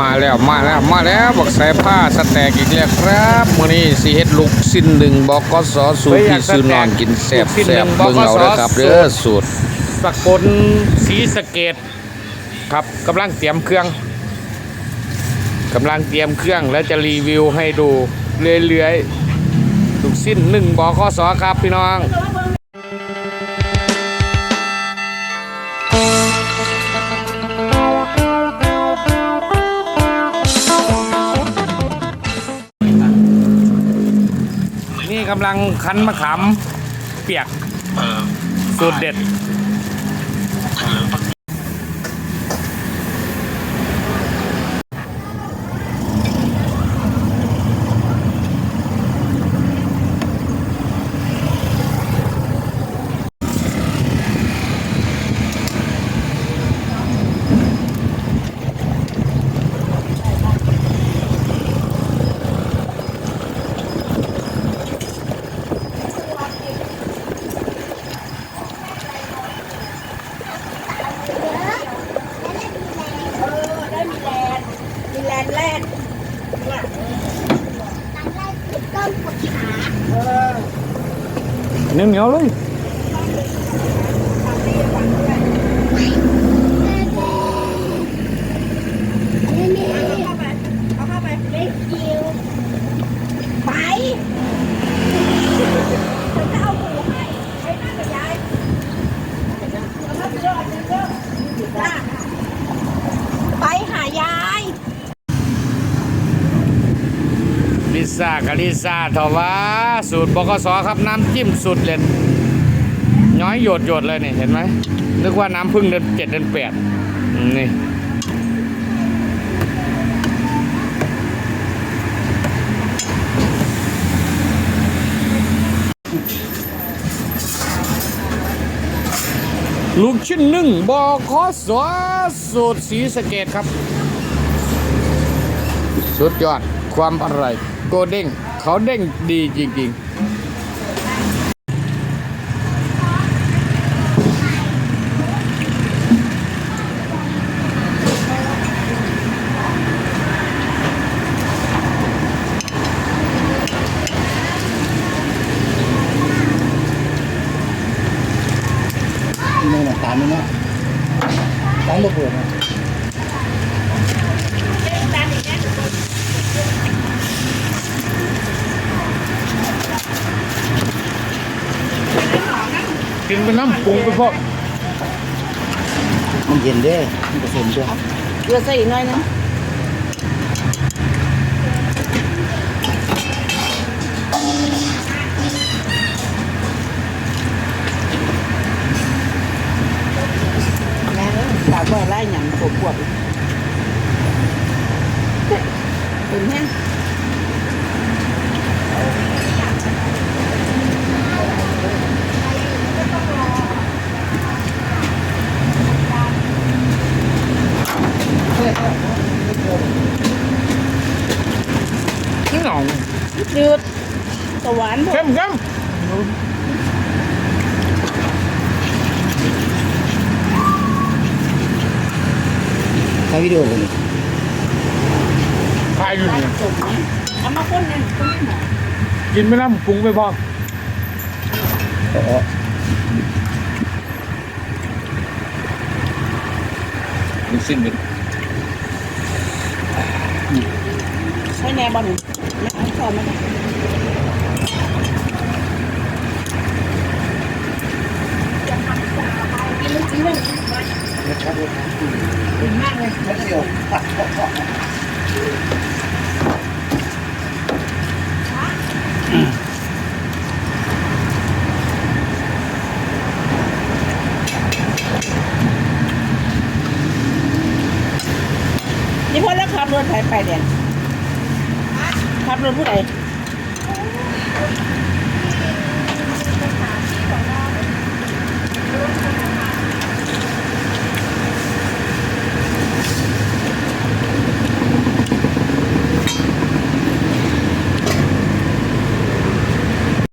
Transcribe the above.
มาแล้วมาแล้วมาแล้วบักสายผ้าสแตกอีกแล้วครับมื้อนี้สิเฮ็ดลูกสิ้นหนึ่งบกสสูตรที่ซื้อนอนกินแซ่บลูกชิ้นหแซ่นึ่บงเบิ่งเอาเด้อครับบกสเด้อสูตรสกลสีสะเกตครับกำลังเตรียมเครื่องกำลังเตรียมเครื่องแล้วจะรีวิวให้ดูเรื่อยๆลูกสิ้นหนึ่งบกสครับพี่น้อง กำลังคั้นมะขามเปียกสูตรเด็ดได้มีแลนด์มีแลนด์แรกเนี่ยต้นขุดขาเออ เหนียวเหนียวๆเลย นี่นี่เอาเข้าไปเอาเข้าไปเล็กจิวไปฉันจะเอาหมูให้ไปนั่งกับยายเอามาเยอะเยอะจ้าไปหายาย ลิ ซ่ากับลิซ่าทว่าสูตรบกสครับน้ำจิ้มสูตรเด็ดน้อยหยดหยดเลยนี่เห็นไหมนึกว่าน้ำพึ่งเดือนเจ็ดเดือนแปดนี่ลูกชิ้นหนึ่งบคสสูตรสีสเกตครับ สุดยอด ความอร่อยโกเด้งเขาเด้งดีจริง ๆนี่นะตามนี่นะตามระเบิดนะ กินไปน้ำปรุงไปพอมันเย็นเด้มันผสมด้วยเกลือใส่อีกหน่อยนึงแม่ถามว่าไล่หยังปวดปวดเป็นแห้ง นี่หนองจืดสวรรค์เข้มเข้มถ่ายวิดีโอเลยพายอยู่นี่สมเอามาคนนึงคนนึงหมอกินไปน้ำปรุงไปพออ๋อลูกสิ้นเป็น ใช้แนวบอลไม่เอาชอนกินลูกชิ้นเลยนะครับดีมากเลยไม่เดียวนี่พ่อแล้วขับรถไถไปเด่น Mua.